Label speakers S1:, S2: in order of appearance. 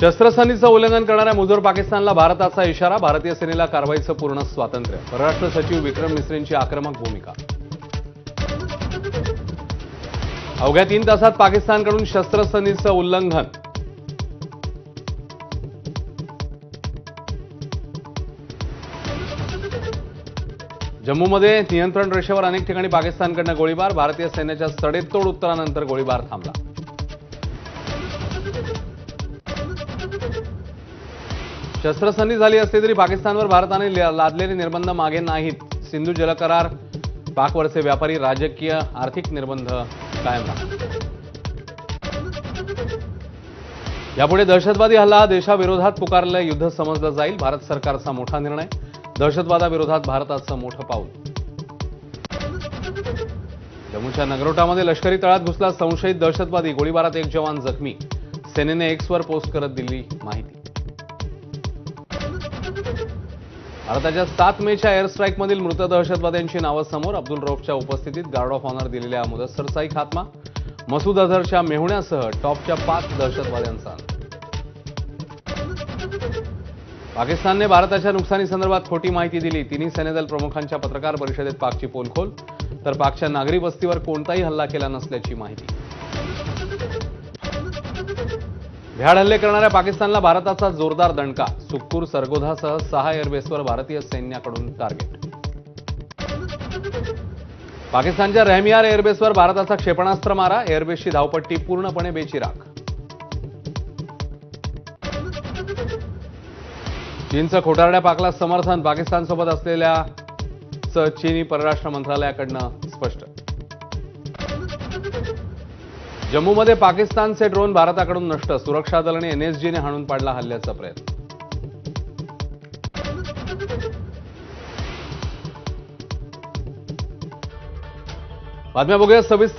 S1: शस्त्रसंधीचं उल्लंघन करणाऱ्या मुजोर पाकिस्तानला भारताचा इशारा भारतीय सेनेला कारवाईचं पूर्ण स्वातंत्र्य. परराष्ट्र सचिव विक्रम मिस्रींची आक्रमक भूमिका. अवघ्या तीन तासात पाकिस्तानकडून शस्त्रसंधीचं उल्लंघन. जम्मूमध्ये नियंत्रण रेषेवर अनेक ठिकाणी पाकिस्तानकडनं गोळीबार भारतीय सैन्याच्या सडेतोड उत्तरानंतर गोळीबार थांबला. शस्त्रसंधी झाली असली तरी पाकिस्तानवर भारताने लादलेले निर्बंध मागे नाहीत. सिंधू जलकरार पाकवरचे व्यापारी राजकीय आर्थिक निर्बंध कायम राहतात यापुढे दहशतवादी हल्ला देशाविरोधात पुकारलेलं युद्ध समजलं जाईल. भारत सरकारचा मोठा निर्णय. दहशतवादाविरोधात भारताचं मोठं पाऊल. जम्मूच्या नगरोटामध्ये लष्करी तळात घुसला संशयित दहशतवादी. गोळीबारात एक जवान जखमी. सेनेने एक्सवर पोस्ट करत दिली माहिती. भारताच्या सात मेच्या एअर स्ट्राईकमधील मृत दहशतवाद्यांची नावं समोर अब्दुल रौफच्या उपस्थितीत गार्ड ऑफ ऑनर दिलेल्या मुदस्सर साई खात्मा मसूद अझहरच्या मेहुण्यासह टॉपच्या पाच दहशतवाद्यांचा. पाकिस्तानने भारताच्या नुकसानीसंदर्भात खोटी माहिती दिली. तिन्ही सेनेदल प्रमुखांच्या पत्रकार परिषदेत पाकची पोलखोल. तर पाकच्या नागरी वस्तीवर कोणताही हल्ला केला नसल्याची माहिती. भ्याड हल्ले करणाऱ्या पाकिस्तानला भारताचा जोरदार दणका. सुखपूर सरगोधासह सहा एअरबेसवर भारतीय सैन्याकडून टार्गेट पाकिस्तानच्या रहमियार एअरबेसवर भारताचा क्षेपणास्त्र मारा. एअरबेसची धावपट्टी पूर्णपणे बेचिराख. चीनचं खोटारड्या पाकला समर्थन पाकिस्तानसोबत असलेल्या चीनी परराष्ट्र मंत्रालयाकडनं स्पष्ट. जम्मूमध्ये पाकिस्तानचे ड्रोन भारताकडून नष्ट सुरक्षा दलाने एनएसजीने हाणून पाडला हल्ल्याचा प्रयत्न. बातम्या बघूया सविस्तर.